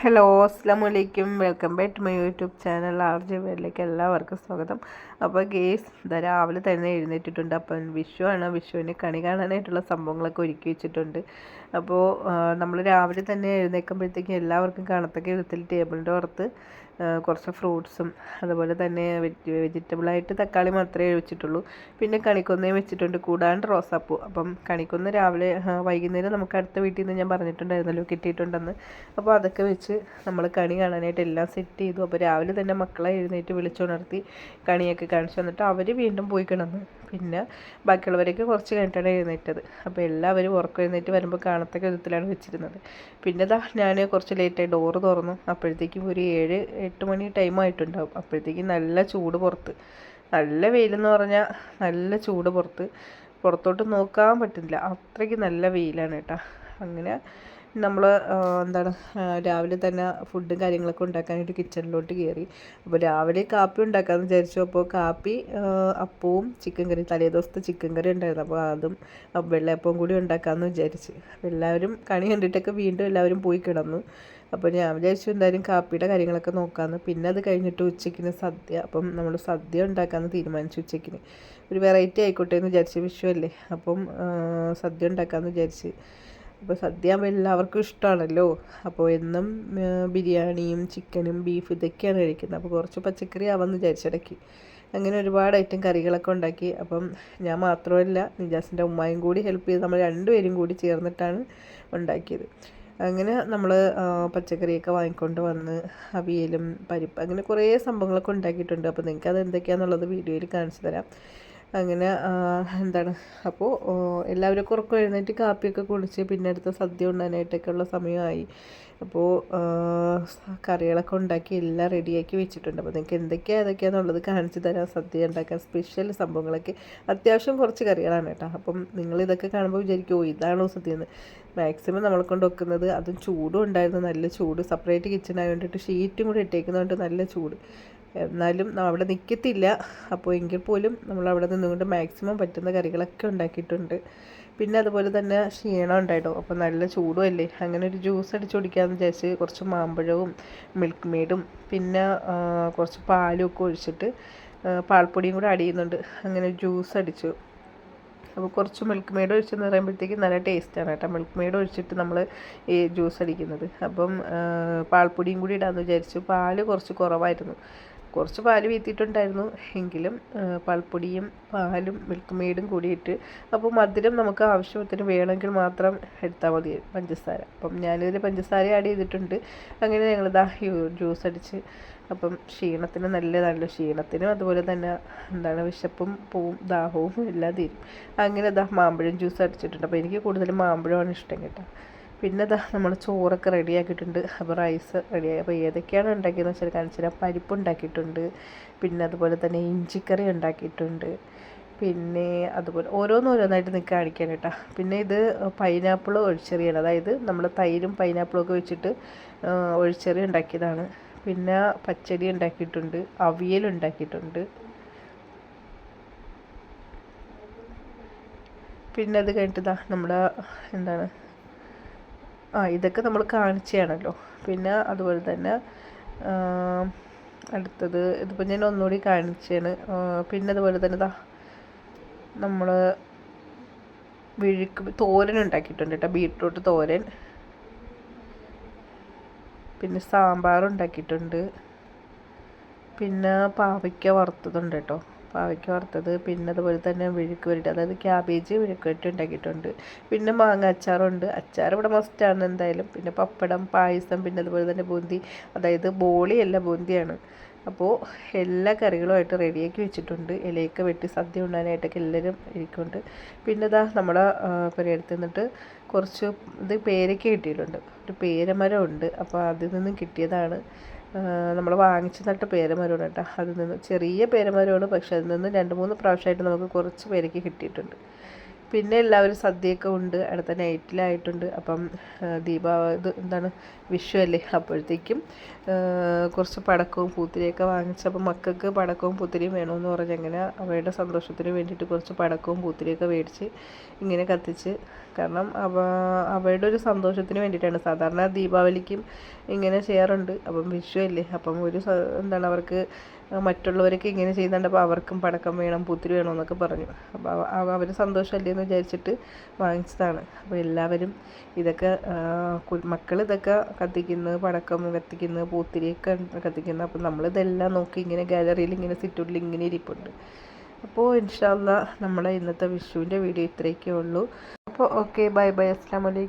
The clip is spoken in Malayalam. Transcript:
ഹലോ അസ്സാം വലൈക്കും welcome back to my YouTube channel RJ J വേരിലേക്ക് എല്ലാവർക്കും സ്വാഗതം. അപ്പോൾ ഗേസ് ഇതാ രാവിലെ തന്നെ എഴുന്നേറ്റിട്ടുണ്ട്. അപ്പം വിഷുവാണ് വിഷുവിന് കണി കാണാനായിട്ടുള്ള സംഭവങ്ങളൊക്കെ ഒരുക്കി വെച്ചിട്ടുണ്ട്. അപ്പോൾ നമ്മൾ രാവിലെ തന്നെ എഴുന്നേൽക്കുമ്പോഴത്തേക്കും എല്ലാവർക്കും കാണത്തക്ക വിധത്തിൽ ടേബിളിന്റെ പുറത്ത് കുറച്ച് ഫ്രൂട്ട്സും അതുപോലെ തന്നെ വെജിറ്റബിളായിട്ട് തക്കാളി മാത്രമേ വെച്ചിട്ടുള്ളൂ പിന്നെ കണിക്കൊന്നയും വെച്ചിട്ടുണ്ട് കൂടാണ്ട് റോസാപ്പൂ. അപ്പം കണിക്കൊന്ന് രാവിലെ വൈകുന്നേരം നമുക്ക് അടുത്ത വീട്ടിൽ നിന്ന് ഞാൻ പറഞ്ഞിട്ടുണ്ടായിരുന്നല്ലോ കിട്ടിയിട്ടുണ്ടെന്ന്. അപ്പോൾ അതൊക്കെ വെച്ച് നമ്മൾ കണി കാണാനായിട്ട് എല്ലാം സെറ്റ് ചെയ്തു. അപ്പോൾ രാവിലെ തന്നെ മക്കളെ എഴുന്നേറ്റ് വിളിച്ചുണർത്തി കണിയൊക്കെ കാണിച്ചു തന്നിട്ട് അവർ വീണ്ടും പോയി കിടന്നു. പിന്നെ ബാക്കിയുള്ളവരൊക്കെ കുറച്ച് കഴിഞ്ഞിട്ടാണ് എഴുന്നേറ്റത്. അപ്പോൾ എല്ലാവരും ഉറക്കം എഴുന്നേറ്റ് വരുമ്പോൾ കാണത്തക്ക വിധത്തിലാണ് വെച്ചിരുന്നത്. പിന്നെ ഇതാ ഞാൻ കുറച്ച് ലേറ്റായി ഡോറ് തുറന്നു. അപ്പോഴത്തേക്കും ഒരു ഏഴ് എട്ട് മണി ടൈം ആയിട്ടുണ്ടാവും. അപ്പോഴത്തേക്കും നല്ല ചൂട് പുറത്ത്. നല്ല വെയിലെന്ന് പറഞ്ഞാൽ നല്ല ചൂട് പുറത്ത്. പുറത്തോട്ട് നോക്കാൻ പറ്റുന്നില്ല. അത്രയ്ക്ക് നല്ല വെയിലാണ് കേട്ടോ. അങ്ങനെ നമ്മൾ എന്താണ് രാവിലെ തന്നെ ഫുഡും കാര്യങ്ങളൊക്കെ ഉണ്ടാക്കാനായിട്ട് കിച്ചണിലോട്ട് കയറി അപ്പോൾ രാവിലെ കാപ്പി ഉണ്ടാക്കാമെന്ന് വിചാരിച്ചു. അപ്പോൾ കാപ്പി അപ്പവും ചിക്കൻ കറി തലേ ദിവസത്തെ ചിക്കൻ കറി ഉണ്ടായിരുന്നു. അപ്പോൾ അതും വെള്ളയപ്പവും കൂടി ഉണ്ടാക്കാമെന്ന് വിചാരിച്ച്. എല്ലാവരും കണി കണ്ടിട്ടൊക്കെ വീണ്ടും എല്ലാവരും പോയി കിടന്നു. അപ്പോൾ ഞാൻ വിചാരിച്ചു എന്തായാലും കാപ്പിയുടെ കാര്യങ്ങളൊക്കെ നോക്കാമെന്ന് പിന്നെ അത് കഴിഞ്ഞിട്ട് ഉച്ചയ്ക്കിന് സദ്യ. അപ്പം നമ്മൾ സദ്യ ഉണ്ടാക്കാമെന്ന് തീരുമാനിച്ചു ഉച്ചയ്ക്കിന്. ഒരു വെറൈറ്റി ആയിക്കോട്ടെ എന്ന് വിചാരിച്ച് വിഷയമല്ലേ അപ്പം സദ്യ ഉണ്ടാക്കാമെന്ന് വിചാരിച്ച്. അപ്പോൾ സദ്യ എല്ലാവർക്കും ഇഷ്ടമാണല്ലോ അപ്പോൾ എന്നും ബിരിയാണിയും ചിക്കനും ബീഫ് ഇതൊക്കെയാണ് കഴിക്കുന്നത്. അപ്പോൾ കുറച്ച് പച്ചക്കറി ആവാമെന്ന് വിചാരിച്ചിടയ്ക്ക് അങ്ങനെ ഒരുപാട് ഐറ്റം കറികളൊക്കെ ഉണ്ടാക്കി. അപ്പം ഞാൻ മാത്രമല്ല നിജാസിന്റെ ഉമ്മായും കൂടി ഹെൽപ്പ് ചെയ്ത് നമ്മൾ രണ്ടുപേരും കൂടി ചേർന്നിട്ടാണ് ഉണ്ടാക്കിയത്. അങ്ങനെ നമ്മൾ പച്ചക്കറിയൊക്കെ വാങ്ങിക്കൊണ്ട് വന്ന് അവിയലും പരിപ്പ് അങ്ങനെ കുറേ സംഭവങ്ങളൊക്കെ ഉണ്ടാക്കിയിട്ടുണ്ട്. അപ്പോൾ നിങ്ങൾക്ക് അത് എന്തൊക്കെയാണെന്നുള്ളത് വീഡിയോയിൽ കാണിച്ചു തരാം. അങ്ങനെ എന്താണ് അപ്പോൾ എല്ലാവരും ഉറക്കം എഴുന്നേറ്റ് കാപ്പിയൊക്കെ കുടിച്ച് പിന്നെ അടുത്ത സദ്യ ഉണ്ണാനായിട്ടൊക്കെ ഉള്ള സമയമായി അപ്പോൾ കറികളൊക്കെ ഉണ്ടാക്കി എല്ലാം റെഡിയാക്കി വെച്ചിട്ടുണ്ട്. അപ്പോൾ നിങ്ങൾക്ക് എന്തൊക്കെയാണ് ഏതൊക്കെയാണെന്നുള്ളത് കാണിച്ചു തരാം. സദ്യ ഉണ്ടാക്കാൻ സ്പെഷ്യൽ സംഭവങ്ങളൊക്കെ. അത്യാവശ്യം കുറച്ച് കറികളാണ് കേട്ടോ. അപ്പം നിങ്ങൾ ഇതൊക്കെ കാണുമ്പോൾ വിചാരിക്കും ഓ ഇതാണോ സദ്യ എന്ന്. മാക്സിമം നമ്മളെ കൊണ്ട് വെക്കുന്നത് അതും ചൂടും ഉണ്ടായിരുന്നു. നല്ല ചൂട്. സെപ്പറേറ്റ് കിച്ചൺ ആയതുകൊണ്ടിട്ട് ഷീറ്റും കൂടി ഇട്ടേക്കുന്നതുകൊണ്ട് നല്ല ചൂട്. എന്നാലും അവിടെ നിൽക്കത്തില്ല അപ്പോൾ എങ്കിൽ പോലും നമ്മൾ അവിടെ നിന്നുകൊണ്ട് മാക്സിമം പറ്റുന്ന കറികളൊക്കെ ഉണ്ടാക്കിയിട്ടുണ്ട്. പിന്നെ അതുപോലെ തന്നെ ക്ഷീണം ഉണ്ടായിട്ടോ. അപ്പോൾ നല്ല ചൂടുമല്ലേ? അങ്ങനെ ഒരു ജ്യൂസ് അടിച്ച് കുടിക്കാമെന്ന് വിചാരിച്ച് കുറച്ച് മാമ്പഴവും മിൽക്ക് മെയ്ഡും പിന്നെ കുറച്ച് പാലും ഒക്കെ ഒഴിച്ചിട്ട് പാൽപ്പൊടിയും കൂടെ ആഡ് ചെയ്യുന്നുണ്ട്. അങ്ങനെ ജ്യൂസ് അടിച്ചു. അപ്പോൾ കുറച്ച് മിൽക്ക് മെയ്ഡ് ഒഴിച്ചെന്ന് പറയുമ്പോഴത്തേക്കും നല്ല ടേസ്റ്റാണ് കേട്ടോ. മിൽക്ക് മെയ്ഡ് ഒഴിച്ചിട്ട് നമ്മൾ ഈ ജ്യൂസ് അടിക്കുന്നത്. അപ്പം പാൽപ്പൊടിയും കൂടി ഇടാമെന്ന് വിചാരിച്ചു. പാൽ കുറച്ച് കുറവായിരുന്നു. കുറച്ച് പാൽ വീത്തിയിട്ടുണ്ടായിരുന്നു. എങ്കിലും പാൽപ്പൊടിയും പാലും മിൽക്ക് മെയ്ഡും കൂടിയിട്ട് അപ്പോൾ മധുരം നമുക്ക് ആവശ്യത്തിന് വേണമെങ്കിൽ മാത്രം എടുത്താൽ മതി പഞ്ചസാര. അപ്പം ഞാനിതിൽ പഞ്ചസാര ആഡ് ചെയ്തിട്ടുണ്ട്. അങ്ങനെ ഞങ്ങളിതാ ജ്യൂസ് അടിച്ച് അപ്പം ക്ഷീണത്തിന് നല്ല നല്ല ക്ഷീണത്തിനും അതുപോലെ തന്നെ എന്താണ് വിശപ്പും പൂവും ദാഹവും എല്ലാം തീരും. അങ്ങനെ ദാ മാമ്പഴം ജ്യൂസ് അടിച്ചിട്ടുണ്ട്. അപ്പോൾ എനിക്ക് കൂടുതലും മാമ്പഴമാണ് ഇഷ്ടം കേട്ടോ. പിന്നെ ഇതാ നമ്മൾ ചോറൊക്കെ റെഡിയാക്കിയിട്ടുണ്ട്. അപ്പോൾ റൈസ് റെഡിയായി അപ്പോൾ ഏതൊക്കെയാണ് ഉണ്ടാക്കിയതെന്ന് വെച്ചാൽ കാണിച്ചു തരാം പരിപ്പ് ഉണ്ടാക്കിയിട്ടുണ്ട്. പിന്നെ അതുപോലെ തന്നെ ഇഞ്ചിക്കറി ഉണ്ടാക്കിയിട്ടുണ്ട്. പിന്നെ അതുപോലെ ഓരോന്നോരോന്നായിട്ട് നിങ്ങൾക്ക് കാണിക്കാൻ കേട്ടോ. പിന്നെ ഇത് പൈനാപ്പിൾ ഒഴിച്ചെറിയാണ്. അതായത് നമ്മൾ തൈരും പൈനാപ്പിളും ഒക്കെ വെച്ചിട്ട് ഒഴിച്ചെറി ഉണ്ടാക്കിയതാണ്. പിന്നെ പച്ചടി ഉണ്ടാക്കിയിട്ടുണ്ട്. അവിയൽ ഉണ്ടാക്കിയിട്ടുണ്ട്. പിന്നെ അത് കഴിഞ്ഞിട്ട് നമ്മുടെ എന്താണ് ആ ഇതൊക്കെ നമ്മൾ കാണിച്ചതാണല്ലോ. പിന്നെ അതുപോലെ തന്നെ അടുത്തത് ഇതിപ്പോൾ ഞാൻ ഒന്നുകൂടി കാണിച്ചാണ് പിന്നെ അതുപോലെ തന്നെ ഇതാ നമ്മൾ വിഴുക്ക് തോരൻ ഉണ്ടാക്കിയിട്ടുണ്ട് കേട്ടോ ബീട്രൂട്ട് തോരൻ. പിന്നെ സാമ്പാർ ഉണ്ടാക്കിയിട്ടുണ്ട്. പിന്നെ പാവയ്ക്ക വറുത്തതുണ്ട് കേട്ടോ. പാവയ്ക്ക വറുത്തത് പിന്നെ അതുപോലെ തന്നെ വിഴുക്ക് വരട്ടി അതായത് ക്യാബേജ് വിഴുക്ക് വരട്ടി ഉണ്ടാക്കിയിട്ടുണ്ട്. പിന്നെ മാങ്ങ അച്ചാറുണ്ട്. അച്ചാർ ഇവിടെ മസ്റ്റാണ് എന്തായാലും. പിന്നെ പപ്പടം പായസം പിന്നെ അതുപോലെ തന്നെ ബൂന്തി അതായത് ബോളിയല്ല ബൂന്തിയാണ്. അപ്പോൾ എല്ലാ കറികളുമായിട്ട് റെഡിയാക്കി വെച്ചിട്ടുണ്ട്. ഇലയൊക്കെ വെട്ടി സദ്യ ഉണ്ണാനായിട്ടൊക്കെ എല്ലാവരും ഇരിക്കുന്നുണ്ട്. പിന്നെ ഇതാ നമ്മുടെ പുരയടുത്ത് നിന്നിട്ട് കുറച്ച് ഇത് പേരയ്ക്ക കിട്ടിയിട്ടുണ്ട്. ഒരു പേരമരം ഉണ്ട് അപ്പോൾ അതിൽ നിന്നും കിട്ടിയതാണ്. നമ്മൾ വാങ്ങിച്ച് നട്ട പേരമരമാണ് കേട്ടോ. അതിൽ നിന്ന് ചെറിയ പേരമരമാണ് പക്ഷെ അതിൽ നിന്ന് രണ്ട് മൂന്ന് പ്രാവശ്യമായിട്ട് നമുക്ക് കുറച്ച് പേരയ്ക്ക് കിട്ടിയിട്ടുണ്ട്. പിന്നെ എല്ലാവരും സദ്യയൊക്കെ ഉണ്ട്. അടുത്ത നൈറ്റിലായിട്ടുണ്ട് അപ്പം ദീപാവലി ഇത് എന്താണ് വിഷു അല്ലേ? അപ്പോഴത്തേക്കും കുറച്ച് പടക്കവും പൂത്തിരിയൊക്കെ വാങ്ങിച്ചപ്പോൾ മക്കൾക്ക് പടക്കവും പൂത്തിരിയും വേണമെന്ന് പറഞ്ഞ് അങ്ങനെ അവരുടെ സന്തോഷത്തിന് വേണ്ടിയിട്ട് കുറച്ച് പടക്കവും പൂത്തിരിയൊക്കെ മേടിച്ച് ഇങ്ങനെ കത്തിച്ച്. കാരണം അവ അവരുടെ ഒരു സന്തോഷത്തിന് വേണ്ടിയിട്ടാണ്. സാധാരണ ദീപാവലിക്കും ഇങ്ങനെ ചെയ്യാറുണ്ട്. അപ്പം വിഷു അല്ലേ? അപ്പം ഒരു എന്താണ് അവർക്ക് മറ്റുള്ളവരൊക്കെ ഇങ്ങനെ ചെയ്യുന്നുണ്ട് അപ്പോൾ അവർക്കും പടക്കം വേണം പൂത്തിരി വേണം എന്നൊക്കെ പറഞ്ഞു. അപ്പോൾ അവർ സന്തോഷമല്ലേ എന്ന് വിചാരിച്ചിട്ട് വാങ്ങിച്ചതാണ്. അപ്പോൾ എല്ലാവരും ഇതൊക്കെ മക്കൾ ഇതൊക്കെ കത്തിക്കുന്നു പടക്കം കത്തിക്കുന്നു പൂത്തിരിയൊക്കെ കത്തിക്കുന്നു. അപ്പോൾ നമ്മളിതെല്ലാം നോക്കി ഇങ്ങനെ ഗാലറിയിൽ ഇങ്ങനെ സിറ്റൂട്ടിൽ ഇങ്ങനെ ഇരിപ്പുണ്ട്. അപ്പോൾ ഇൻഷാല്ല നമ്മളെ ഇന്നത്തെ വിഷുവിന്റെ വീഡിയോ ഇത്രയൊക്കെ ഉള്ളൂ. അപ്പോൾ ഓക്കെ ബൈ ബൈ അസ്സാം വലൈക്കും